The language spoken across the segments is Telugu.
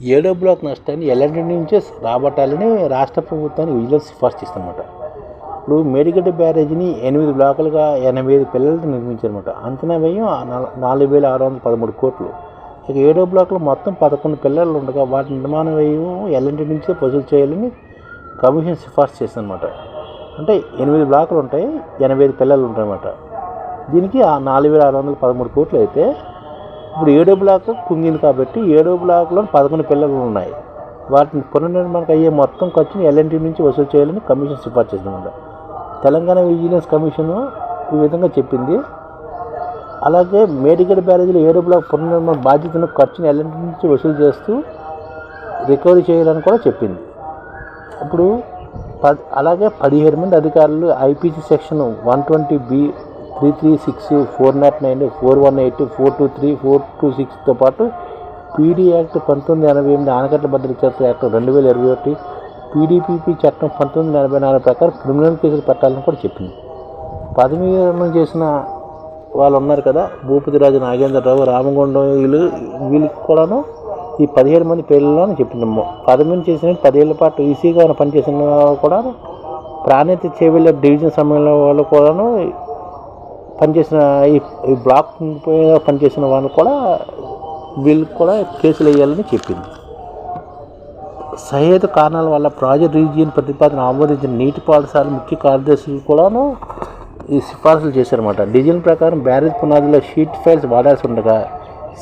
ఏడో బ్లాక్ నష్టాన్ని ఎలాంటి నుంచే రాబట్టాలని రాష్ట్ర ప్రభుత్వానికి విజిలెన్స్ సిఫార్సు చేస్తుందన్నమాట. ఇప్పుడు మేడిగడ్డ బ్యారేజీని ఎనిమిది బ్లాకులుగా ఎనభై ఐదు పిల్లలతో నిర్మించారన్నమాట. అంచనా వ్యయం నాలుగు వేల ఆరు వందల పదమూడు కోట్లు. ఇక ఏడో బ్లాక్లో మొత్తం పదకొండు పిల్లలు ఉండగా వాటి నిర్మాణ వ్యయం ఎలాంటి నుంచే వసూలు చేయాలని కమిషన్ సిఫార్సు చేస్తుందన్నమాట. అంటే ఎనిమిది బ్లాకులు ఉంటాయి ఎనభై ఐదు పిల్లలు ఉంటాయన్నమాట. దీనికి ఆ నాలుగు వేల ఆరు వందల పదమూడు కోట్లు అయితే ఇప్పుడు ఏడో బ్లాక్ కుంగింది కాబట్టి ఏడో బ్లాక్లో పదకొండు పిల్లలు ఉన్నాయి. వాటిని పునర్నిర్మాణకు అయ్యే మొత్తం ఖర్చుని ఎల్ఎన్టీ నుంచి వసూలు చేయాలని కమిషన్ సిఫార్సు చేసిందన్నమాట తెలంగాణ విజిలెన్స్ కమిషన్ ఈ విధంగా చెప్పింది. అలాగే మేడికల్ బ్యారేజీలో ఏడో బ్లాక్ పునర్నిర్మాణ బాధ్యతను ఖర్చుని ఎల్ఎన్టీ నుంచి వసూలు చేస్తూ రికవరీ చేయాలని కూడా చెప్పింది. ఇప్పుడు అలాగే పదిహేడు మంది అధికారులు IPC section one twenty B three three six four nought nine four one eight four two three four two సిక్స్తో పాటు పీడీ యాక్ట్ పంతొమ్మిది ఎనభై ఎనిమిది ఆనకట్ల భద్రత చట్టం యాక్ట్ రెండు వేల ఇరవై ఒకటి పీడీపీపీ చట్టం పంతొమ్మిది ఎనభై నాలుగు ప్రకారం క్రిమినల్ కేసులు పెట్టాలని కూడా చెప్పింది. పదవి చేసిన వాళ్ళు ఉన్నారు కదా భూపతిరాజు నాగేంద్రరావు రామగుండం వీళ్ళు వీళ్ళకి కూడాను ఈ పదిహేడు మంది పేర్లలో చెప్తున్నాము పదమూడు చేసిన పదేళ్ళ పాటు ఈసీగా పనిచేసిన వాళ్ళు కూడా ప్రాణిత చేవెళ్ళ డివిజన్ సమయంలో వాళ్ళు కూడాను పనిచేసిన ఈ ఈ బ్లాక్ పనిచేసిన వాళ్ళు కూడా వీళ్ళకి కూడా కేసులు వేయాలని చెప్పింది. సహేతు కారణాల వల్ల ప్రాజెక్ట్ రీజియన్ ప్రతిపాదన ఆమోదించిన నీటి పాఠశాల ముఖ్య కార్యదర్శులు కూడాను ఈ సిఫార్సులు చేశారన్నమాట. డిజైన్ ప్రకారం బ్యారేజ్ పునాదిలో షీట్ ఫైల్స్ వాడాల్సి ఉండగా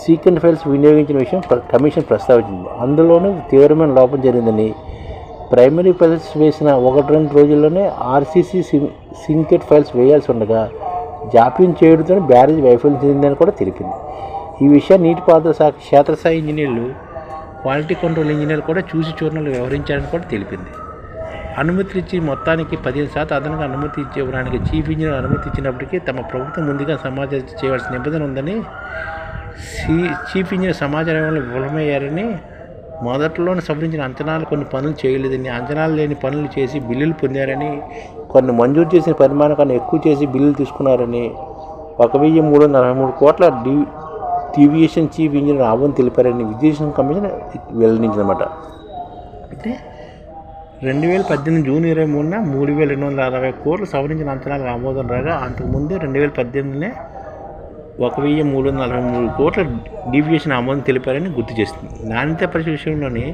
సీక్వెంట్ ఫైల్స్ వినియోగించిన విషయం కమిషన్ ప్రస్తావించింది. అందులోనూ తీవ్రమైన లోపం జరిగిందని ప్రైమరీ ఫైల్స్ వేసిన ఒకటి రెండు రోజుల్లోనే ఆర్సీసీ సిం సింకెట్ ఫైల్స్ వేయాల్సి ఉండగా జాప్యం చేయడంతో బ్యారేజ్ వైఫల్యం చెందిందని కూడా తెలిపింది. ఈ విషయాన్ని నీటిపారుదల శాఖ క్షేత్రస్థాయి ఇంజనీర్లు క్వాలిటీ కంట్రోల్ ఇంజనీర్ కూడా చూసి చూర్ణలు వ్యవహరించారని కూడా తెలిపింది. అనుమతి ఇచ్చి మొత్తానికి పదిహేను శాతం అదనంగా అనుమతి ఇవ్వడానికి చీఫ్ ఇంజనీర్ అనుమతి ఇచ్చినప్పటికీ తమ ప్రభుత్వం ముందుగా సమాచారం చేయవలసిన నిబంధన ఉందని సీ చీఫ్ ఇంజనీర్ సమాచారం విఫలమయ్యారని మొదట్లోనే సవరించిన అంచనాలు కొన్ని పనులు చేయలేదని అంచనాలు లేని పనులు చేసి బిల్లులు పొందారని కొన్ని మంజూరు చేసిన పరిమాణం కన్నా ఎక్కువ చేసి బిల్లులు తీసుకున్నారని ఒక వెయ్యి మూడు వందల నలభై మూడు కోట్ల డి టీవీఎస్ఎన్ చీఫ్ ఇంజనీర్ ఆవని తెలిపారని విద్యుత్ కమిషన్ వెల్లడించిందన్నమాట. అంటే రెండు వేల పద్దెనిమిది జూన్ ఇరవై మూడున మూడు వేల రెండు వందల అరవై కోట్లు సవరించిన అంచనాలకు ఆమోదం రాగా అంతకుముందు రెండు వేల పద్దెనిమిదినే ఒక వెయ్యి మూడు వందల నలభై మూడు కోట్ల డీవియేషన్ ఆమోదం తెలిపారని గుర్తు చేస్తుంది. నాణ్యత పరీక్ష విషయంలోనే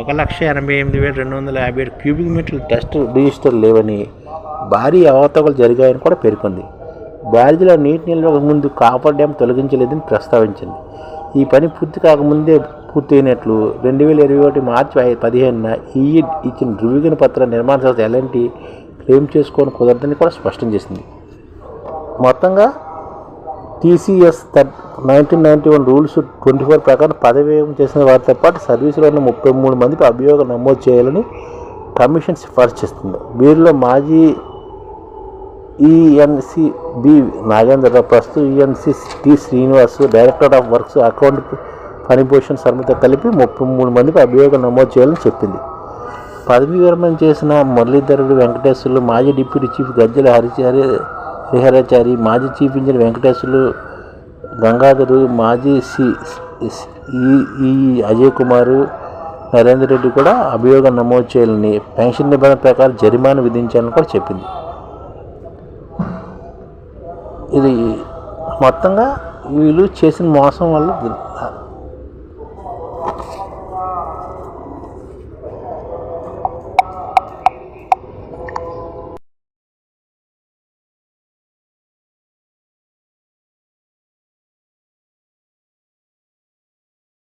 ఒక లక్ష ఎనభై ఎనిమిది వేల రెండు వందల యాభై ఏడు క్యూబిక్ మీటర్ల టెస్ట్ రిజిస్టర్ లేవని భారీ అవతవకలు జరిగాయని కూడా పేర్కొంది. బ్యారేజీలో నీటి నిల్వకు ముందు కాపర్ డ్యామ్ తొలగించలేదని ప్రస్తావించింది. ఈ పని పూర్తి కాకముందే పూర్తయినట్లు రెండు వేల ఇరవై ఒకటి మార్చి పదిహేనున ఈ ఇచ్చిన ధృవీకరణ పత్ర నిర్మాణ సంస్థ ఎలాంటి క్లెయిమ్ చేసుకోని కుదరదని కూడా స్పష్టం చేసింది. మొత్తంగా TCS nineteen ninety one rules twenty four ప్రకారం పదవేయం చేసిన వారితో పాటు సర్వీసులో ఉన్న ముప్పై మూడు మందికి అభియోగం నమోదు చేయాలని కమిషన్ సిఫార్సు చేస్తుంది. వీరిలో మాజీ ఈఎన్సి బి నాగేంద్రరావు ప్రస్తుతం ENC T Srinivas director of works account Phanibhushan శర్మతో కలిపి ముప్పై మూడు మందికి అభియోగం నమోదు చేయాలని చెప్పింది. పదవీ విరమణ చేసిన మురళీధరుడు వెంకటేశ్వర్లు మాజీ డిప్యూటీ చీఫ్ గజ్జల హరిచారి శ్రీహరాచారి మాజీ చీఫ్ ఇంజనీర్ వెంకటేశ్వర్లు గంగాధరు మాజీ సి సి- ఈ ఈ అజయ్ కుమారు నరేందర్ రెడ్డి కూడా అభియోగం నమోదు చేయాలని పెన్షన్ నిబంధన ప్రకారం జరిమానా విధించాలని కూడా చెప్పింది. ఇది మొత్తంగా వీళ్ళు చేసిన మోసం వల్ల